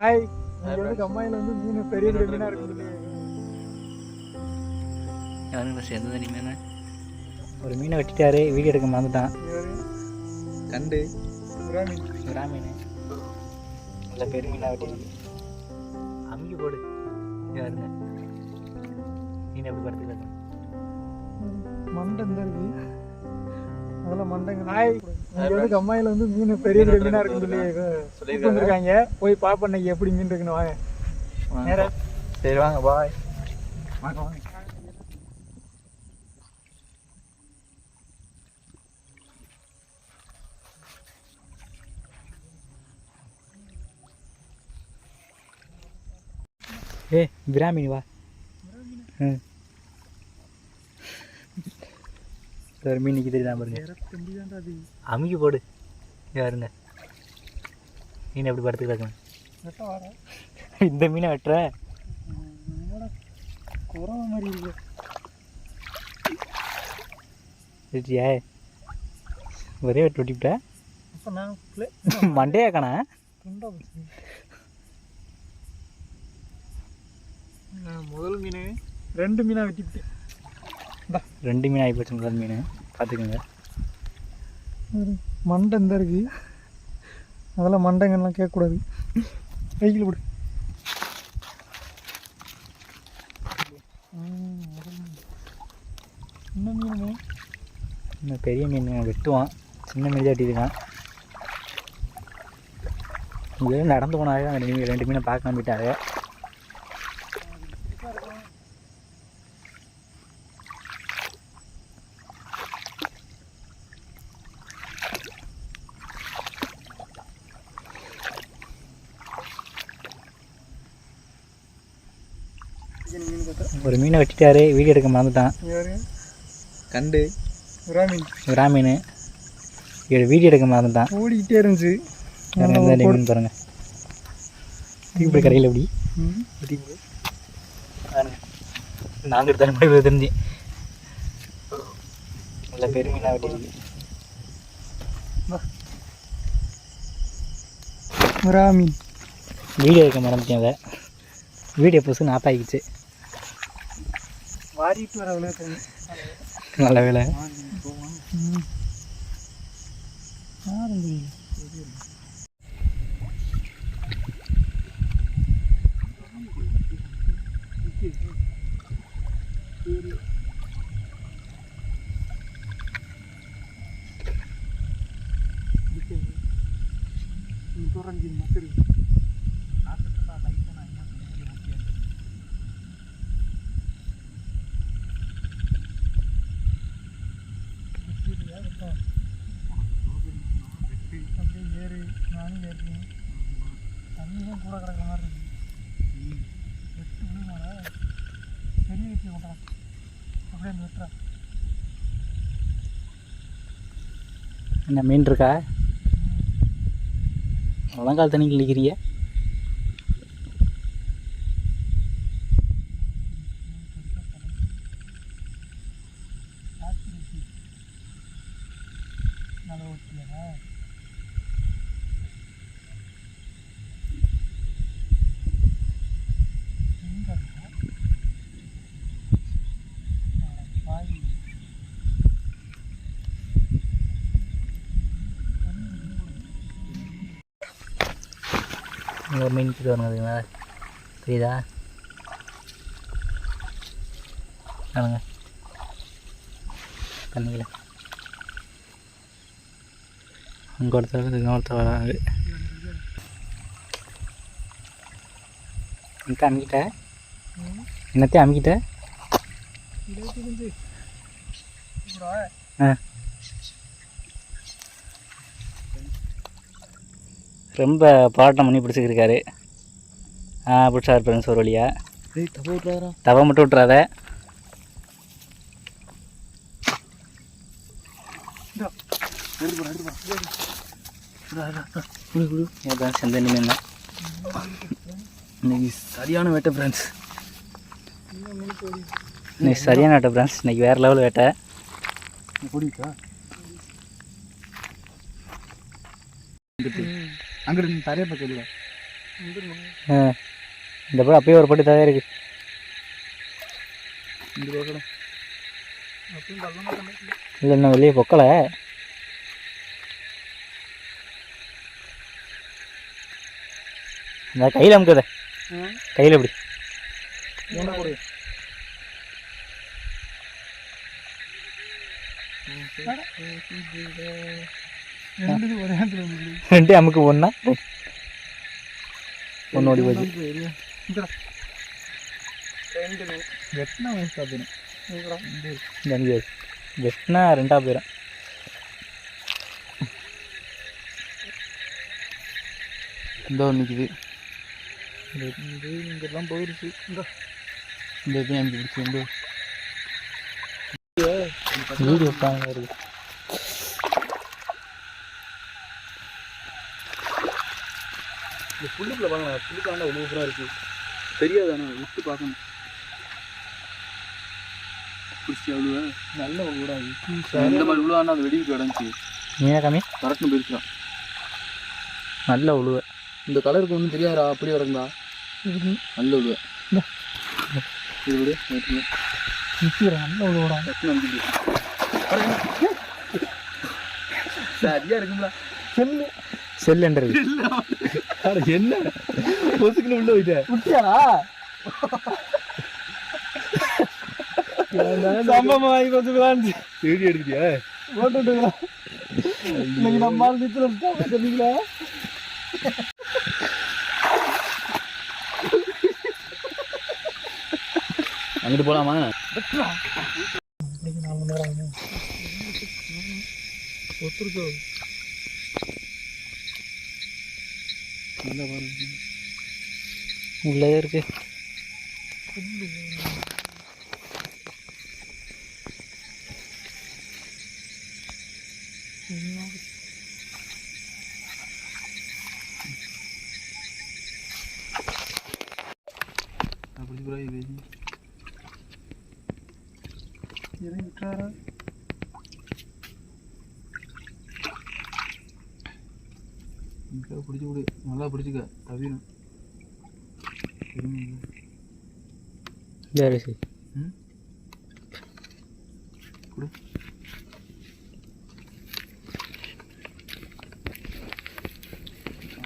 Hi இங்க வந்து கம்மாயில வந்து மீன் பெரிய பெரிய மீனா இருக்கு சொல்லி யாருங்க சேர்ந்து தண்ணி மீன் ஒரு மீனை வெட்டிட்டாரு. வீடியோ எடுக்க மறந்துட்டான். கண்டு. புறா மீன் விரா மீன் நல்ல பெரிய மீனாக வெட்டிருக்கு. அமுக்கி போடு. யாருங்க மீன் எப்படி படுத்துக்கலாம் மண்டை இருக்கு. அதெல்லாம் மண்டைங்க இங்க வந்து மீன் பெரிய பெரிய மீனா இருக்கு சொல்லி வந்திருக்காங்க. போய் பாப்போம் இன்னைக்கு எப்படி மீன் இருக்குன்னு. வாங்க. சரி வாங்க. பாய் வாங்க வாங்க. ஏ விரா மீன் வா ம். ஒரு மீன் நிற்கி தெரியுதா பாருங்க. அமுக்கி போடு. யாருங்க மீன் எப்படி படுத்து கிடக்கும் வர இந்த மீனை வெட்டுற? மாதிரி இருக்கு ஒரே வெட்டு வெட்டிவிட்ட? மண்டையா கணா? நான் முதல் மீன் ரெண்டு மீனா வெட்டிவிட்டேன். ரெண்டு மீன் ஆகி போச்சு முதல் மீன். பார்த்துக்கோங்க. மண்டை இந்த இருக்கு. அதெல்லாம் மண்டைங்கெல்லாம் கேட்கக்கூடாது. வெயில் விடு என்ன மீனுங்க இன்னும் பெரிய மீன் வெட்டுவான். சின்ன மீன் வெட்டிருக்கான் இங்கே நடந்து போனாங்க ரெண்டு மீன் ரெண்டு மீனை பார்க்க நம்பிட்டாங்க ஒரு மீனை வெட்டிட்டாரு வீடியோ எடுக்க மறந்துட்டான். கண்டு. விரா மீன் விரா மீன் இவர் வீடியோ எடுக்க மறந்துட்டான். ஓடிக்கிட்டே இருந்துச்சு. மீன் பாருங்க. தூக்கி கரையில் எப்படி? நாங்கள் தெரிஞ்சு. நல்ல வெட்டிருக்கு விரா மீன் வீடியோ எடுக்க மறந்துட்டேன் அதை வீடியோ புதுசு நாப்பாயிடுச்சு வாரிட்டு வர அவ்வளோ தண்ணி நல்ல வேலை ம். ஆரம்பி அப்படியே ஏறு நானும் ஏறுறேன். தண்ணியும் கூட கிடக்கிற மாதிரி இருக்கு. வெட்டு விழுமாடா பெரிய வெட்டி கொண்டா அப்படியே அந்த வெட்டுறா. என்ன மீன் இருக்கா? முழங்கால் தண்ணி கிழிக்கிறீங்க காற்று வெட்டி நல்லா ஓட்டியா எங்க இருக்கா அட பாவி. இங்க ஒரு மீன் கிட்ட வருங்க தெரியுதா காணுங்க தண்ணியில். அங்கே ஒருத்தர் இங்கே ஒருத்தர் வராங்க. அமுக்கிட்ட? ம். என்னத்தையும் அமுக்கிட்ட? ஆ. ரொம்ப போராட்டம் பண்ணி பிடிச்சிக்கிருக்காரு. ஆ பிடிச்சாரு ஃப்ரெண்ட்ஸ் ஒரு வழியா. தவ மட்டும் விட்றாத ஏதான் செந்தண்ணி மீன். இன்னைக்கு சரியான வேட்டை ஃப்ரெண்ட்ஸ் இன்னைக்கு சரியான வேட்டை ஃப்ரெண்ட்ஸ் இன்னைக்கு வேறு லெவல் வேட்டை. தரைய பக்கம் இல்லை ஆ இந்த படம் அப்பயே ஒரு பட்டு தான் இருக்கு. இல்லை இன்னும் வெளியே பொக்கலை. இந்த கையில் அமுக்குத. கையில் எப்படி? என்ன கொடு ஒரே இடத்துல வந்து ரெண்டு அமுக்கு ஒன்றா ஒன்று ஓடி போச்சு. வெட்டினா வேஸ்ட் ஆகிடும் இந்த அஞ்சு வெட்டினா ரெண்டாக போயிடும். இந்த ஒரு நிற்குது இங்கெல்லாம் போயிடுச்சு இந்த இந்த இது எனக்கு பிடிச்சி வந்து வீடியோ பாருங்க இருக்கு இந்த புல்லுக்குள்ள பாருங்க புல்லுக்கு ஆண்டா இவ்வளோ சூப்பராக இருக்குது தெரியாதானே விட்டு பார்க்கணும். பிடிச்சி அவ்வளோ நல்ல ஊடாது இந்த மாதிரி ஆனால் அது வெடிவிட்டு கிடந்துச்சு. நீயா கம்மி கரெக்ட்னு போயிருச்சான் நல்ல உழுவ. இந்த கலருக்கு ஒன்றும் தெரியாதா அப்படி கிடக்குதா? நல்ல உழுவ. இது விடு நல்ல அனுப்பிச்சு சரியா இருக்குங்களா செல்லு. செல்லுன்றது என்ன? பொசுக்குன்னு உள்ள போயிட்டேன் விட்டியாரா சம்பவம் வாங்கி கொஞ்சம் வீடியோ எடுத்துட்டியா? போட்டுட்டுங்களா இன்னைக்கு நம்ம நிச்சயம் சொன்னீங்களா அங்கிட்டு போகலாமா இன்னைக்கு உள்ளே இருக்குது அப்படி கூட இது இறங்கி விட்டாரா இங்கே பிடிச்சி விடு நல்லா பிடிச்சிக்க. தவிரும் சரி சரி ம்? கொடு.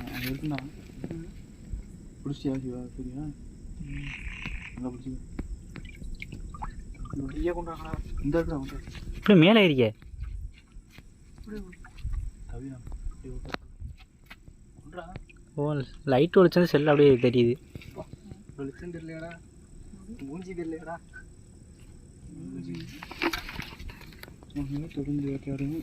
அது இருக்குண்ணா. பிடிச்சியா சிவா? சரியா? நல்லா பிடிச்சிக்க. ஐயா கொண்டாங்களா இந்த வந்து இப்படி மேலே இருக்க தவிரம் கொண்டா ஓ லைட் ஒழிச்சது செல் அப்படியே தெரியுது. வெளிச்சம் தெரியலையாடா? மூஞ்சி தெரியலையாடா? தொடர்ந்து வேட்டையாடுங்க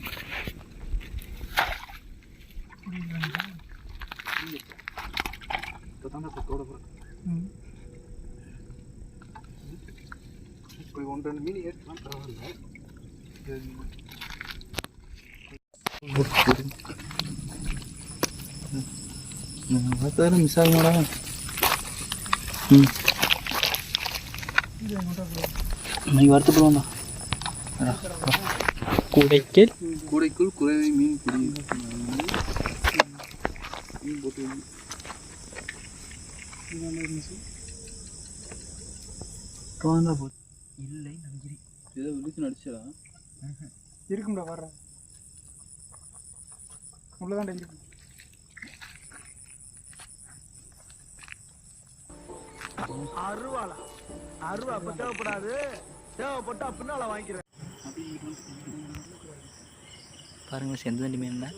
இப்போ தான் கொத்தோட போகிறேன் இப்போ ஒன்று ரெண்டு மீன் ஏற்றுலாம் பரவாயில்ல. பார்த்தாலும் மிஸ் ஆகுமாடா ம். இன்னைக்கு வருத்தப்படுவாண்ணா கூடைக்கல் கூடைக்குள் குறைவை மீன் பிடி மீன் போட்டு போ இல்லை நினைக்கிறேன் ஏதோ விழுத்து நடிச்சடா. இருக்கும்டா வர்றேன். உள்ளதாண்டா இருக்கு. அருவாளா. அருவா அப்ப தேவைப்படாது. தேவைப்பட்டா பின்னால வாங்கிக்கிறேன். பாருங்க செந்து தண்டி மீன் தான்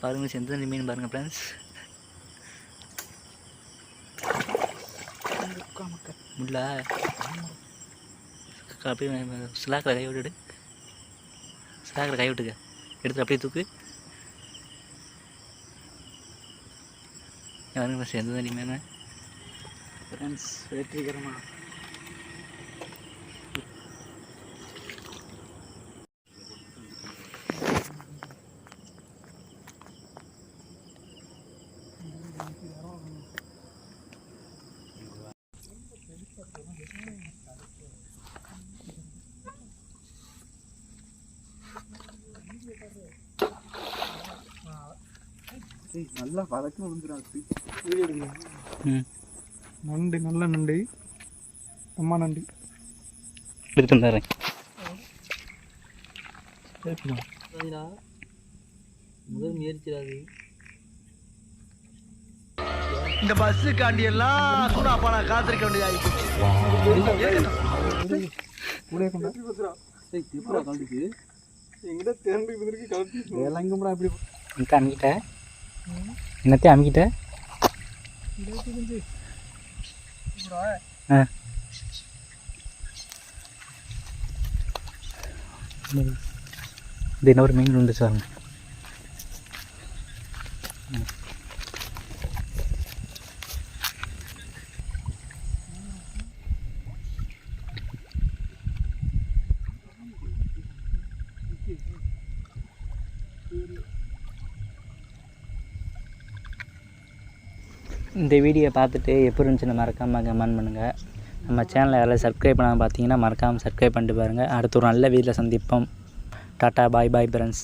பாருங்க செந்து தண்டி மீன் பாருங்க ஃப்ரெண்ட்ஸ் முள்ள அப்படியே ஸ்லாக்கில் கை விட்டுடு ஸ்லாக்கில் கை விட்டுக்க. எடுத்து அப்படியே தூக்கு. யாருங்க சேர்ந்து தான் மேலே ஃப்ரெண்ட்ஸ் வெற்றிகரமாக நல்லா வதக்கம் வந்துடாது ம். நண்டு நல்ல நண்டு. அம்மா நண்டு. எடுத்து வந்துடுறேன் முதல் முயற்சிடாது. இந்த பஸ்ஸுக்காண்டி எல்லாம் காத்திருக்க கூட கொண்டா எப்படா கலந்துக்கு எங்கிட்ட தேர்ந்து இருந்திருக்கு கலத்தி வேலைங்கம்டா இப்படி என்னத்தை அமுக்கிட்ட என்னத்தையும் அமுக்கிட்ட? ஆ. இது இன்னொரு மீன் உண்டு சார்? இந்த வீடியோ பார்த்துட்டு எப்படி இருந்துச்சுன்னு மறக்காமல் கமெண்ட் பண்ணுங்கள் நம்ம சேனலை யாராவது சப்ஸ்கிரைப் பண்ணாமல் பார்த்தீங்கன்னா மறக்காமல் சப்ஸ்கிரைப் பண்ணிட்டு பாருங்கள் அடுத்த ஒரு நல்ல வீட்டில் சந்திப்போம். டாட்டா பாய் பாய் ஃப்ரெண்ட்ஸ்